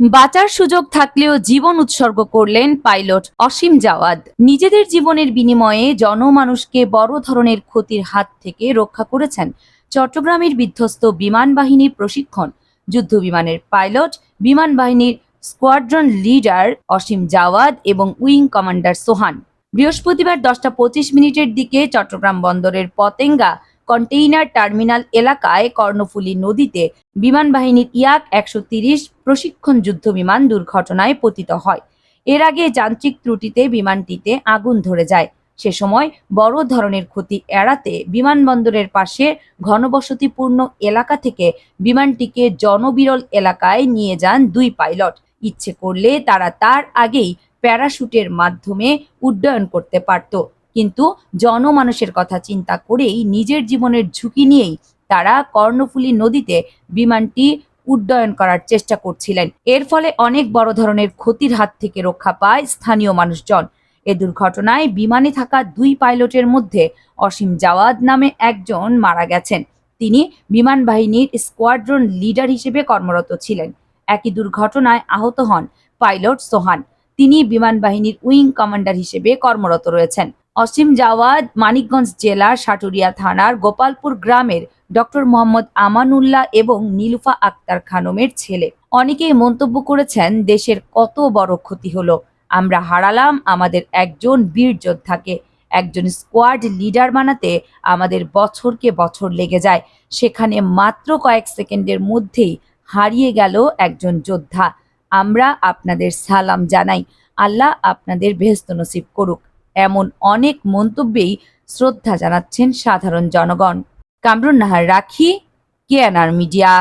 বাঁচার সুযোগ থাকলেও জীবন উৎসর্গ করলেন পাইলট অসীম জাওয়াদ। নিজেদের জীবনের বিনিময়ে জনমানুষকে বড় ধরনের ক্ষতির হাত থেকে রক্ষা করেছেন চট্টগ্রামের বিধ্বস্ত বিমান বাহিনীর প্রশিক্ষণ। যুদ্ধ বিমানের পাইলট, বিমান বাহিনীর স্কোয়াড্রন লিডার অসীম জাওয়াদ এবং উইং কমান্ডার সোহান। বৃহস্পতিবার দশটা পঁচিশ মিনিটের দিকে চট্টগ্রাম বন্দরের পতেঙ্গা কন্টেইনার টার্মিনাল এলাকায় কর্ণফুলী নদীতে বিমান বাহিনীর ইয়াক একশো প্রশিক্ষণ যুদ্ধ বিমান দুর্ঘটনায় পতিত হয়। এর আগে যান্ত্রিক ত্রুটিতে বিমানটিতে আগুন ধরে যায়। সে সময় বড় ধরনের ক্ষতি এড়াতে বিমানবন্দরের পাশে ঘনবসতিপূর্ণ এলাকা থেকে বিমানটিকে জনবিরল এলাকায় নিয়ে যান দুই পাইলট। ইচ্ছে করলে তারা তার আগেই প্যারাশুটের মাধ্যমে উড্ডয়ন করতে পারত। কিন্তু জনমানুষের কথা চিন্তা করেই নিজের জীবনের ঝুঁকি নিয়েই তারা কর্ণফুলী নদীতে বিমানটি উড্ডয়ন করার চেষ্টা করছিলেন। এর ফলে অনেক বড় ধরনের ক্ষতির হাত থেকে রক্ষা পায় স্থানীয় মানুষজন। এ দুর্ঘটনায় বিমানে থাকা দুই পাইলটের মধ্যে অসীম জাওয়াদ নামে একজন মারা গেছেন। তিনি বিমান বাহিনীর স্কোয়াড্রন লিডার হিসেবে কর্মরত ছিলেন। একই দুর্ঘটনায় আহত হন পাইলট সোহান। তিনি বিমান বাহিনীর উইং কমান্ডার হিসেবে কর্মরত রয়েছেন। অসীম জাওয়াদ মানিকগঞ্জ জেলার সাটুরিয়া থানার গোপালপুর গ্রামের ডক্টর মোহাম্মদ আমানুল্লাহ এবং নীলুফা আক্তার খানমের ছেলে। অনেকেই মন্তব্য করেছেন, দেশের কত বড় ক্ষতি হলো। আমরা হারালাম, আমাদের একজন বীর যোদ্ধাকে। একজন স্কোয়াড লিডার বানাতে আমাদের বছরকে বছর লেগে যায়। সেখানে মাত্র কয়েক সেকেন্ডের মধ্যেই হারিয়ে গেল একজন যোদ্ধা। আমরা আপনাদের সালাম জানাই। আল্লাহ আপনাদের বেহস্ত নসিব করুক। এমন অনেক মন্তব্যেই শ্রদ্ধা জানাচ্ছেন সাধারণ জনগণ। কামরুন নাহার রাখি কেএনআর মিডিয়া।